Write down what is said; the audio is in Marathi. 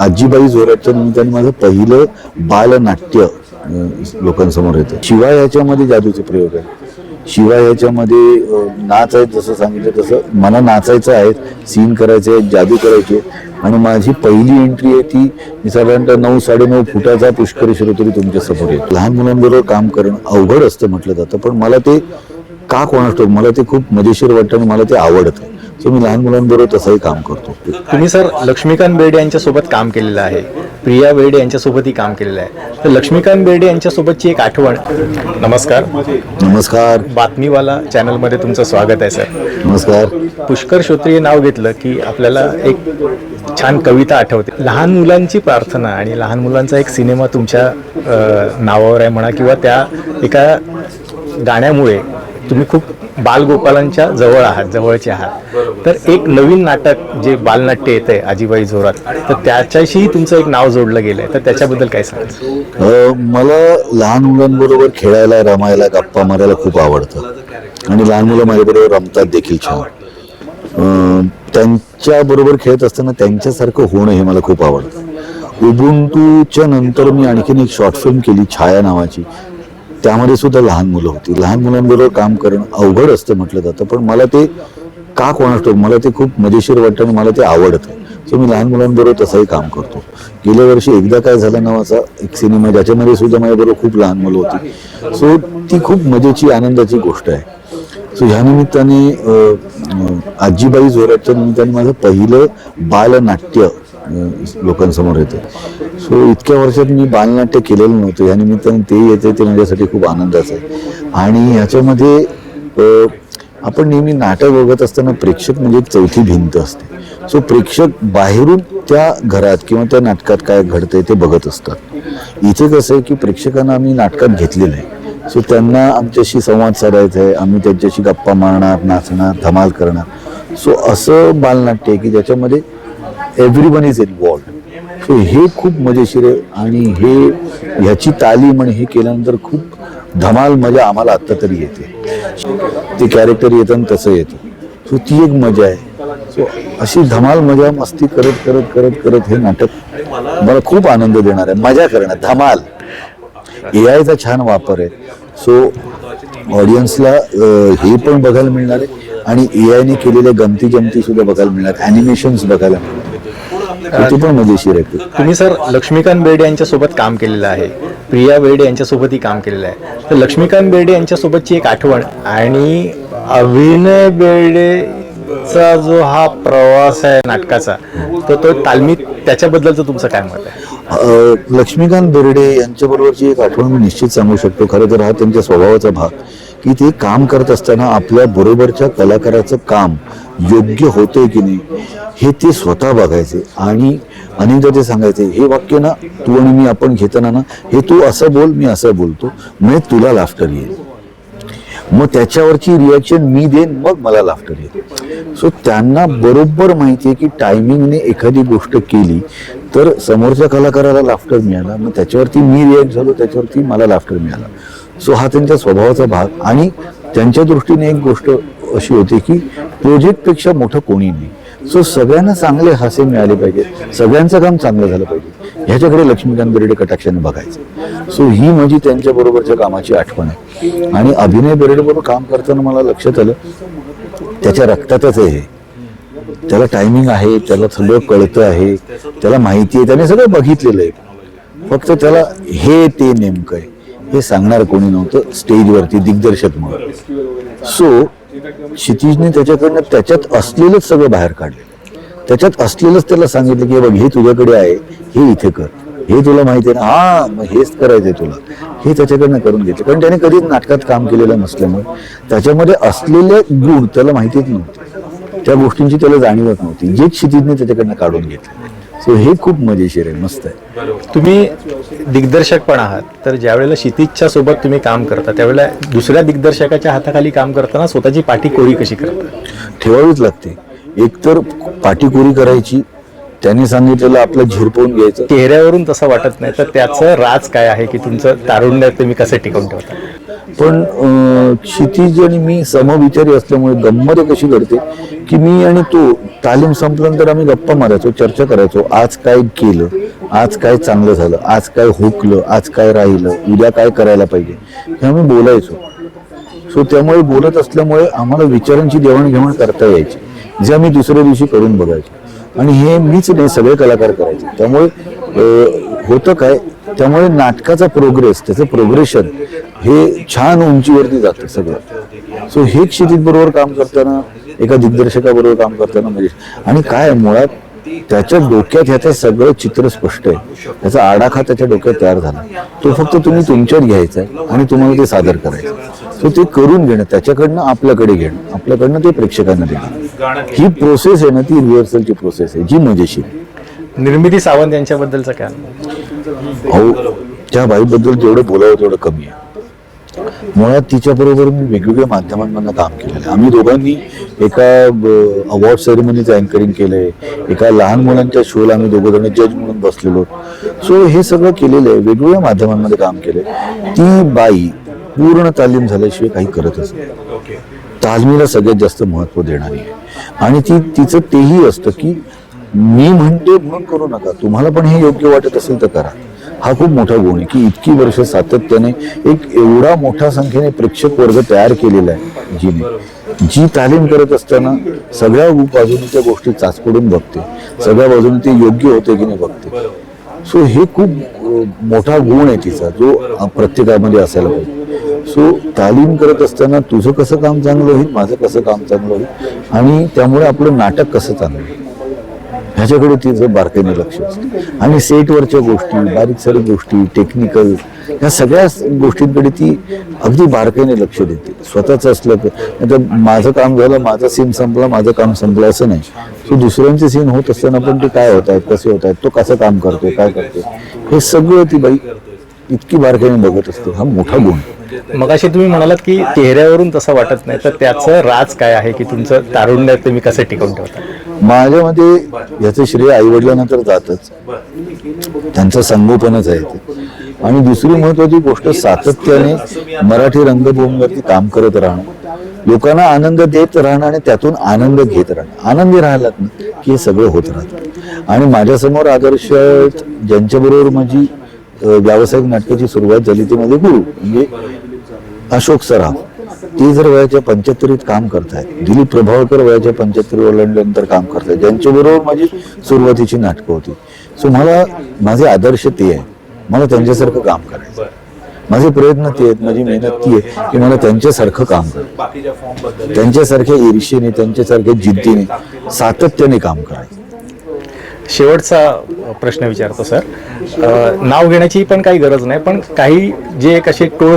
आजीबाई जोराच्या निमित्ताने माझं पहिलं बालनाट्य लोकांसमोर येतं. शिवाय याच्यामध्ये जादूचे प्रयोग आहेत. शिवाय याच्यामध्ये नाच आहेत जसं सांगितलं तसं मला नाचायचं आहे सीन करायचे आहेत जादू करायची आहे. आणि माझी पहिली एंट्री आहे ती मी साधारणतः नऊ साडेनऊ फुटाचा पुष्करी श्रोतरी तुमच्यासमोर येतो. लहान मुलांबरोबर काम करणं अवघड असतं म्हटलं जातं पण मला ते का कोणास मला ते खूप मजेशीर वाटतं आणि मला ते आवडतं. सो मी लहान मुलांबरोबर तसंही काम करतो. तुम्ही सर लक्ष्मीकांत बेर्डे यांच्यासोबत काम केलेलं आहे. प्रिया बेर्डे यांच्यासोबतही काम केलेलं आहे. तर लक्ष्मीकांत बेर्डे यांच्यासोबतची एक आठवण. नमस्कार. नमस्कार. बातमीवाला चॅनलमध्ये तुमचं स्वागत आहे सर. नमस्कार. पुष्कर श्रोत्रिय नाव घेतलं की आपल्याला एक छान कविता आठवते. लहान मुलांची प्रार्थना आणि लहान मुलांचा एक सिनेमा तुमच्या नावावर आहे म्हणा किंवा त्या एका गाण्यामुळे तुम्ही खूप बालगोपालांच्या जवळ आहात जवळचे आहात. तर एक नवीन नाटक जे बालनाट्य येतं आहे आजीबाई जोरात तर त्याच्याशीही तुमचं एक नाव जोडलं गेलं आहे तर त्याच्याबद्दल काय सांगाल? मला लहान मुलांबरोबर खेळायला रमायला गप्पा मारायला खूप आवडतं. आणि लहान मुलं माझ्याबरोबर रमतात देखील छान. अ, त्यांच्याबरोबर खेळत असताना त्यांच्यासारखं होणं हे मला खूप आवडतं. उबुंटूच्या नंतर मी आणखीन एक शॉर्ट फिल्म केली छाया नावाची. त्यामध्ये सुद्धा लहान मुलं होती. लहान मुलांबरोबर काम करणं अवघड असतं म्हटलं जातं पण मला ते का कोणास मला ते खूप मजेशीर वाटतं आणि मला ते आवडतं. सो मी लहान मुलांबरोबर तसंही काम करतो. गेल्या वर्षी एकदा काय झालं नावाचा एक सिनेमा ज्याच्यामध्ये सुद्धा माझ्याबरोबर खूप लहान मुलं होती. सो ती खूप मजेची आनंदाची गोष्ट आहे. सो ह्या निमित्ताने आजीबाई जोराच्या निमित्ताने माझं पहिलं बालनाट्य लोकांसमोर येते. सो इतक्या वर्षात मी बालनाट्य केलेलं नव्हतं. या निमित्ताने ते येते ते माझ्यासाठी खूप आनंदाचं आहे. आणि ह्याच्यामध्ये आपण नेहमी नाटक बघत असताना प्रेक्षक म्हणजे एक चौथी भिंत असते. सो प्रेक्षक बाहेरून त्या घरात किंवा त्या नाटकात काय घडतंय ते बघत असतात. इथे कसं आहे की प्रेक्षकांना आम्ही नाटकात घेतलेलं आहे. सो त्यांना आमच्याशी संवाद साधायचा आहे. आम्ही त्यांच्याशी गप्पा मारणार नाचणार धमाल करणार. सो असं बालनाट्य आहे की ज्याच्यामध्ये एव्हरीवन इज इन्वॉल्ड सो हे खूप मजेशीर आहे आणि हे ह्याची तालीम आणि हे केल्यानंतर खूप धमाल मजा आम्हाला आत्ता तरी येते. ते कॅरेक्टर येतं आणि तसं येतं. सो ती एक मजा आहे. सो अशी धमाल मजा मस्ती करत करत करत करत हे नाटक मला खूप आनंद देणार आहे. मजा करणार धमाल. ए आयचा छान वापर आहे. सो ऑडियन्सला हे पण बघायला मिळणार आहे. आणि ए आयने केलेल्या गमती जमती सुद्धा बघायला मिळणार. ॲनिमेशन्स बघायला मिळणार. ते पण मजेशीर आहे तुम्ही सर लक्ष्मीकांत बेर्डे यांच्यासोबत काम केलेलं आहे. प्रिया बेर्डे यांच्यासोबतही काम केलेलं आहे. तर लक्ष्मीकांत बेर्डे यांच्यासोबतची एक आठवण आणि अभिनय बेर्डेचा जो हा प्रवास आहे नाटकाचा तर तो तालमीत त्याच्याबद्दलचं तुमचं काय मत आहे? लक्ष्मीकांत बेर्डे यांच्याबरोबरची एक आठवण मी निश्चित सांगू शकतो. खरं तर हा त्यांच्या स्वभावाचा भाग की ते काम करत असताना आपल्या बरोबरच्या कलाकाराचं काम योग्य होतंय की नाही हे ते स्वतः बघायचे. आणि अनेकदा ते सांगायचे हे वाक्य ना तू आणि मी आपण घेताना ना हे तू असं बोल मी असं बोलतो म्हणजे तुला लाफ्टर येईल. मग त्याच्यावरची रिॲक्शन मी देईन मग मला लाफ्टर येईल. सो त्यांना बरोबर माहिती आहे की टायमिंगने एखादी गोष्ट केली तर समोरच्या कलाकाराला लाफ्टर मिळाला मग त्याच्यावरती मी रिॲक्ट झालो त्याच्यावरती मला लाफ्टर मिळाला. सो हा त्यांच्या स्वभावाचा भाग. आणि त्यांच्या दृष्टीने एक गोष्ट अशी होती की प्रोजेक्टपेक्षा मोठं कोणी नाही. सो सगळ्यांना चांगले हास्य मिळाले पाहिजे. सगळ्यांचं काम चांगलं झालं पाहिजे. ह्याच्याकडे लक्ष्मीकांत बेर्डे कटाक्षाने बघायचं. सो ही माझी त्यांच्याबरोबरच्या कामाची आठवण आहे. आणि अभिनय बेर्डेबरोबर काम करताना मला लक्षात आलं त्याच्या रक्तातच आहे त्याला टायमिंग आहे त्याला सगळं कळतं आहे त्याला माहिती आहे त्याने सगळं बघितलेलं आहे. फक्त त्याला हे ते नेमकं आहे. हे सांगणार कोणी नव्हतं स्टेजवरती दिग्दर्शक म्हणून. सो क्षितिजने त्याच्याकडनं त्याच्यात असलेलंच सगळं बाहेर काढलं. त्याच्यात असलेलंच त्याला सांगितलं की बघ हे तुझ्याकडे आहे हे इथे कर. हे तुला माहिती आहे ना हा मग हेच करायचंय तुला. हे त्याच्याकडनं करून घेतलं. कारण त्याने कधीच नाटकात काम केलेलं नसल्यामुळे त्याच्यामध्ये असलेले गुण त्याला माहितीच नव्हते. त्या गोष्टींची त्याला जाणीवच नव्हती. जे क्षितिजने त्याच्याकडनं काढून घेतलं. सो हे खूप मजेशीर आहे मस्त आहे. तुम्ही दिग्दर्शक पण आहात तर ज्या वेळेला क्षितिजच्या सोबत तुम्ही काम करता त्यावेळेला दुसऱ्या दिग्दर्शकाच्या हाताखाली काम करताना स्वतःची पाठी कोरी कशी करता? ठेवावीच लागते. एकतर पाठीकोरी करायची त्याने सांगितलेलं आपलं झिरपवून घ्यायचं. चेहऱ्यावरून तसं वाटत नाही तर त्याचं राज काय आहे की तुमचं तारुण्य तुम्ही कसं टिकवून ठेवता? पण क्षितिज आणि मी समविचारी असल्यामुळे गंमत कशी करते की मी आणि तो तालीम संपल्यानंतर आम्ही गप्पा मारायचो चर्चा करायचो. आज काय केलं? आज काय चांगलं झालं? आज काय हुकलं? आज काय राहिलं? उद्या काय करायला पाहिजे? हे आम्ही बोलायचो. सो त्यामुळे बोलत असल्यामुळे आम्हाला विचारांची देवाणघेवाण करता यायची जे आम्ही दुसऱ्या दिवशी करून बघायचो. आणि हे मीच नाही सगळे कलाकार करायचे. त्यामुळे होतं काय? त्यामुळे नाटकाचा प्रोग्रेस त्याचं प्रोग्रेशन हे छान उंचीवरती जातं सगळं. सो हे क्षितिज बरोबर काम करताना एका दिग्दर्शकाबरोबर काम करताना म्हणजे आणि काय मुळात त्याच्या डोक्यात ह्याचं सगळं चित्र स्पष्ट आहे. त्याचा आडाखा त्याच्या डोक्यात तयार झाला. तो फक्त तुम्ही तुमच्यात घ्यायचा आहे आणि तुम्हाला ते सादर करायचं सो ते करून घेणं त्याच्याकडनं आपल्याकडे घेणं आपल्याकडनं ते प्रेक्षकांना देणं. ही प्रोसेस आहे ना ती रिहर्सलची प्रोसेस आहे जी मजेशीर आहे. निर्मिती सावंत यांच्याबद्दलचं काय? अहो त्या बाईबद्दल जेवढं बोलावं तेवढं कमी आहे. मुळात तिच्याबरोबर मी वेगवेगळ्या माध्यमांमधनं काम केलेलं आहे. आम्ही दोघांनी एका अवॉर्ड सेरेमनीचं अँकरिंग केलंय. एका लहान मुलांच्या शोला आम्ही दोघं जण जज म्हणून बसलेलो. सो हे सगळं केलेलं आहे. वेगवेगळ्या माध्यमांमध्ये काम केलंय. ती बाई पूर्ण तालीम झाल्याशिवाय काही करतच नाही. तालमीला सगळ्यात जास्त महत्त्व देणारी आहे. आणि ती तिचं तेही असतं की मी म्हणते म्हणून करू नका. तुम्हाला पण हे योग्य वाटत असेल तर करा. हा खूप मोठा गुण आहे की इतकी वर्ष सातत्याने एक एवढा मोठ्या संख्येने प्रेक्षक वर्ग तयार केलेला आहे जिने. जी तालीम करत असताना सगळ्या बाजूने त्या गोष्टी चाचपडून बघते. सगळ्या बाजूने ते योग्य होते की नाही बघते. सो हे खूप मोठा गुण आहे तिचा जो प्रत्येकामध्ये असायला पाहिजे. सो तालीम करत असताना तुझं कसं काम चांगलं होईल माझं कसं काम चांगलं होईल? आणि त्यामुळे आपलं नाटक कसं चांगलं होईल ह्याच्याकडे तिचं बारकाईने लक्ष असतं. आणि सेटवरच्या गोष्टी बारीक सारीक गोष्टी टेक्निकल ह्या सगळ्या गोष्टींकडे ती अगदी बारकाईने लक्ष देते. स्वतःच असलं तर माझं काम झालं माझा सीन संपला माझं काम संपलं असं नाही. सो दुसऱ्यांचे सीन होत असताना पण ते काय होत आहेत कसे होत आहेत तो कसं काम करतोय काय करतोय हे सगळं ती बाई इतकी बारकाईने बघत असते. हा मोठा गुण. आहे. मगाशी तुम्ही म्हणालात की चेहऱ्यावरून तसं वाटत नाही. तर त्याचं राज काय आहे की तुमचं तारुण्य तुम्ही कसं टिकवून ठेवता? माझ्यामध्ये याचं श्रेय आई वडिलांना तर जातच. त्यांचं संगोपनच आहे ते. आणि दुसरी महत्वाची गोष्ट सातत्याने मराठी रंगभूमीवरती काम करत राहणं. लोकांना आनंद देत राहणं आणि त्यातून आनंद घेत राहणं. आनंदी राहिलात ना की हे सगळं होत राहतं. आणि माझ्यासमोर आदर्श ज्यांच्याबरोबर माझी व्यावसायिक नाटकाची सुरुवात झाली ती माझे गुरु म्हणजे अशोक सराफ. ते जर वयाच्या पंच्याहत्तरीत काम करतायत. दिलीप प्रभावकर वयाच्या पंच्याहत्तर ओलांडल्यानंतर काम करतायत. ज्यांच्याबरोबर माझी सुरुवातीची नाटकं होती. सो मला माझे आदर्श ते आहे. मला त्यांच्यासारखं काम करायचं माझे प्रयत्न ते आहेत माझी मेहनत ती आहे की मला त्यांच्यासारखं काम करायचं त्यांच्यासारख्या ईर्षेने त्यांच्यासारख्या जिद्दीने सातत्याने काम करायचं शेवटचा प्रश्न विचारतो सर. नाव घेण्याची पण काही गरज नाही पण काही जे एक असे टोळ